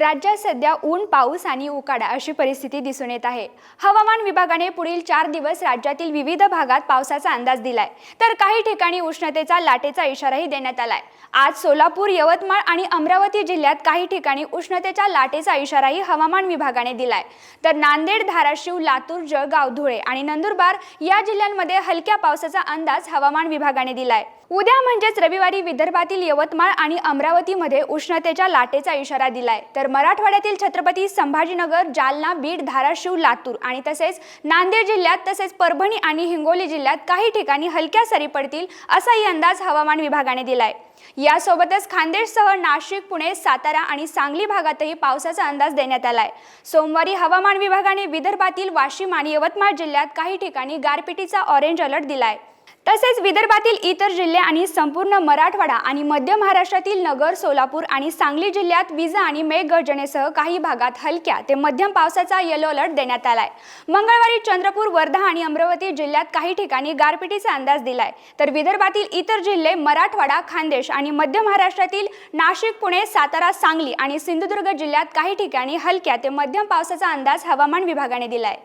राज्यात सध्या ऊन पाऊस आणि उकाडा अशी परिस्थिती दिसून येत आहे. हवामान विभागाने पुढील चार दिवस राज्यातील विविध भागात पावसाचा अंदाज दिलाय. तर काही ठिकाणी उष्णतेचा लाटेचा इशाराही देण्यात आलाय. आज सोलापूर यवतमाळ आणि अमरावती जिल्ह्यात काही ठिकाणी उष्णतेच्या लाटेचा इशाराही हवामान विभागाने दिलाय. तर नांदेड धाराशिव लातूर जळगाव धुळे आणि नंदुरबार या जिल्ह्यांमध्ये हलक्या पावसाचा अंदाज हवामान विभागाने दिलाय. उद्या म्हणजेच रविवारी विदर्भातील यवतमाळ आणि अमरावतीमध्ये उष्णतेच्या लाटेचा इशारा दिलाय. तर मराठवाड्यातील छत्रपती संभाजीनगर जालना बीड धाराशिव लातूर आणि तसेच नांदेड जिल्ह्यात तसेच परभणी आणि हिंगोली जिल्ह्यात काही ठिकाणी हलक्या सरी पडतील असाही अंदाज हवामान विभागाने दिलाय. यासोबतच खानदेशसह नाशिक पुणे सातारा आणि सांगली भागातही पावसाचा अंदाज देण्यात आलाय. सोमवारी हवामान विभागाने विदर्भातील वाशिम आणि यवतमाळ जिल्ह्यात काही ठिकाणी गारपिटीचा ऑरेंज अलर्ट दिलाय. तसेच विदर्भातील इतर जिल्हे आणि संपूर्ण मराठवाडा आणि मध्य महाराष्ट्रातील नगर सोलापूर आणि सांगली जिल्ह्यात विजा आणि मेघगर्जनेसह काही भागात हलक्या ते मध्यम पावसाचा येलो अलर्ट देण्यात आलाय. मंगळवारी चंद्रपूर वर्धा आणि अमरावती जिल्ह्यात काही ठिकाणी गारपिटीचा अंदाज दिलाय. तर विदर्भातील इतर जिल्हे मराठवाडा खानदेश आणि मध्य महाराष्ट्रातील नाशिक पुणे सातारा सांगली आणि सिंधुदुर्ग जिल्ह्यात काही ठिकाणी हलक्या ते मध्यम पावसाचा अंदाज हवामान विभागाने दिलाय.